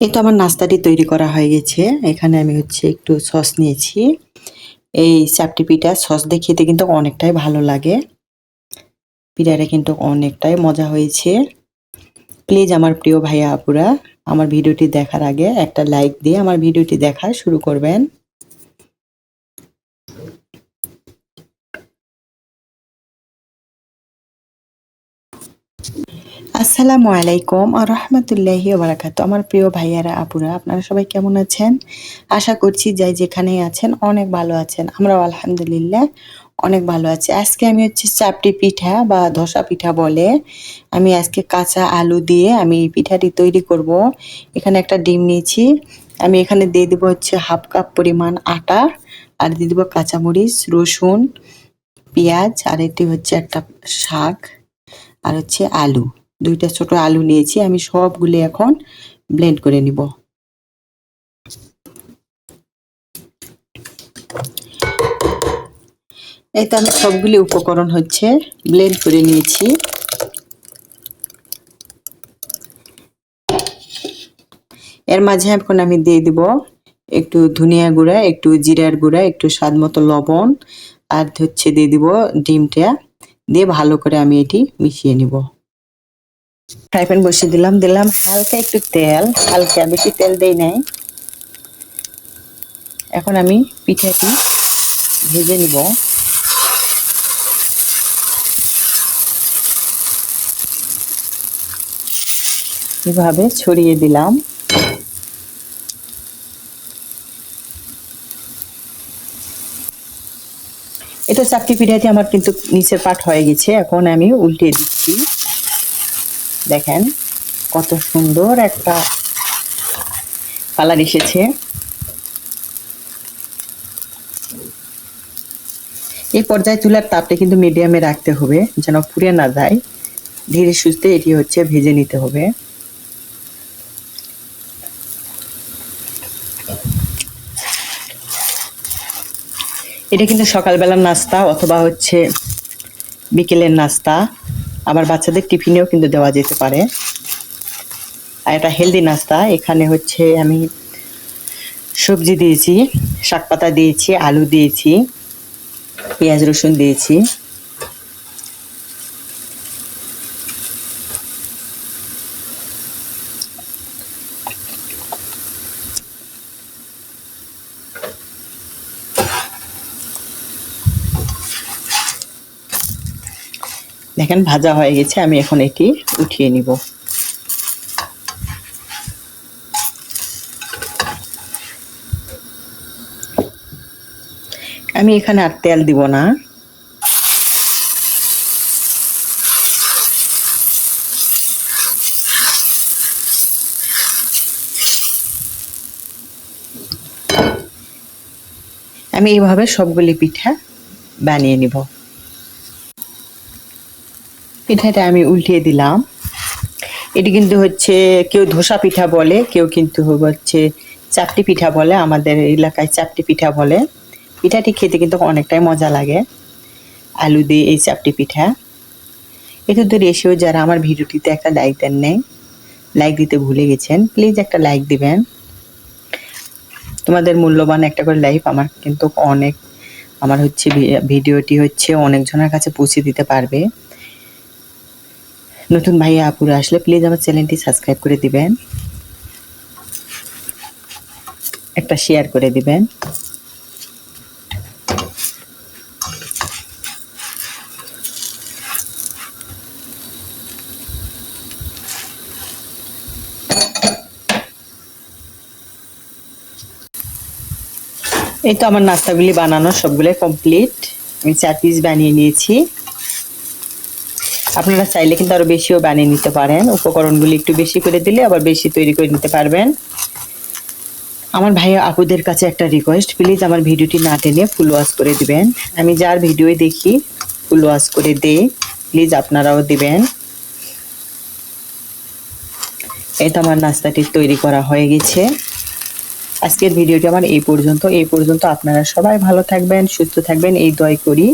এই তো আমার নাস্তাটি তৈরি করা হয়ে গেছে। এখানে আমি হচ্ছে একটু সস নিয়েছি। এই চাপটি পিঠা, সস দিয়ে খেতে কিন্তু অনেকটাই ভালো লাগে। পিঠাটা কিন্তু অনেকটাই মজা হয়েছে। প্লিজ আমার প্রিয় ভাইয়া আপুরা, আমার ভিডিওটি দেখার আগে একটা লাইক দিয়ে আমার ভিডিওটি দেখা শুরু করবেন। আসসালামু আলাইকুম আর রহমতুল্লাহি বারাকাত আমার প্রিয় ভাইয়ারা, আপুরা, আপনারা সবাই কেমন আছেন? আশা করছি যাই যেখানেই আছেন অনেক ভালো আছেন। আমরাও আলহামদুলিল্লাহ অনেক ভালো আছি। আজকে আমি হচ্ছে চাপটি পিঠা বা ধসা পিঠা বলে আমি আজকে কাঁচা আলু দিয়ে আমি এই পিঠাটি তৈরি করব। এখানে একটা ডিম নিয়েছি। আমি এখানে দিয়ে দেবো হচ্ছে হাফ কাপ পরিমাণ আটা আর দিয়ে দেবো কাঁচামরিচ, রসুন, পেঁয়াজ আর এটি হচ্ছে একটা শাক আর হচ্ছে আলু। দুইটা ছোট আলু নিয়েছি, আমি সবগুলি এখন ব্লেন্ড করে নিব। এই তো আমি সবগুলি উপকরণ হচ্ছে ব্লেন্ড করে নিয়েছি। এর মাঝে এখন আমি দিয়ে দিব একটু ধনিয়া গুঁড়া, একটু জিরার গুঁড়া, একটু স্বাদ মতো লবণ, আর হচ্ছে দিয়ে দিব ডিমটা। দিয়ে ভালো করে আমি এটি মিশিয়ে নিব। ফ্রাই প্যান বসিয়ে দিলাম দিলাম হালকা একটু তেল, হালকা বেশি তেল দেই নাই। এখন আমি পিঠাটি ভেজে নিব। এভাবে ছড়িয়ে দিলাম। এটা চাকরি পিঠাটি আমার কিন্তু নিচের পাট হয়ে গেছে, এখন আমি উল্টে দিচ্ছি। দেখেন, কত সুন্দর একটা কালার এসেছে। এই পর্যায়ে চুলার তাপটা কিন্তু মিডিয়ামে রাখতে হবে, যেন পুড়ে না যায়। ধীরে সুস্থে এটি হচ্ছে ভেজে নিতে হবে। এটা কিন্তু সকালবেলার নাস্তা অথবা হচ্ছে বিকেলের নাস্তা। আবার বাচ্চাদের টিফিনেও কিন্তু দেওয়া যেতে পারে। আর এটা হেলদি নাস্তা। এখানে হচ্ছে আমি সবজি দিয়েছি শাক পাতা দিয়েছি, আলু দিয়েছি, পেঁয়াজ রসুন দিয়েছি। দেখেন, ভাজা হয়ে গেছে, আমি এখন এটি উঠিয়ে নিব। আমি এখানে আর তেল দিব না। আমি এইভাবে সবগুলি পিঠা বানিয়ে নিব। পিঠাটা আমি উল্টিয়ে দিলাম। এটি কিন্তু হচ্ছে কেউ ধোসা পিঠা বলে, কেউ কিন্তু হচ্ছে চাপটি পিঠা বলে, আমাদের এলাকায় চাপটি পিঠা বলে। পিঠাটি খেতে কিন্তু অনেকটাই মজা লাগে, আলু দিয়ে এই চাপটি পিঠা। এটা তো এসেও যারা আমার ভিডিওটিতে একটা লাইক দেন নেই লাইক দিতে ভুলে গেছেন প্লিজ একটা লাইক দিবেন। তোমাদের মূল্যবান একটা করে লাইফ আমার কিন্তু অনেক, আমার হচ্ছে ভিডিওটি হচ্ছে অনেকজনের কাছে পৌঁছে দিতে পারবে। নতুন ভাইয়া আপুরা আসলে প্লিজ আমার চ্যানেলটি সাবস্ক্রাইব করে দিবেন। একটা শেয়ার করে দিবেন। এই তো আমার নাস্তাগুলি বানানো সবগুলো কমপ্লিট আমি চার পিস বানিয়ে নিয়েছি। আপনারা চাইলে কিন্তু আরও বেশিও বানিয়ে নিতে পারেন। উপকরণগুলি একটু বেশি করে দিলে আবার বেশি তৈরি করে নিতে পারবেন। আমার ভাই আপুদের কাছে একটা রিকোয়েস্ট প্লিজ আমার ভিডিওটি না টেনে ফুল ওয়াশ করে দিবেন। আমি যার ভিডিও দেখি ফুল ওয়াশ করে দেই প্লিজ আপনারাও দিবেন। এই তো আমার নাস্তাটি তৈরি করা হয়ে গেছে। আজকের ভিডিওটি আমার এই পর্যন্ত। এই পর্যন্ত আপনারা সবাই ভালো থাকবেন, সুস্থ থাকবেন, এই দয় করি।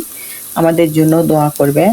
আমাদের জন্য দোয়া করবেন।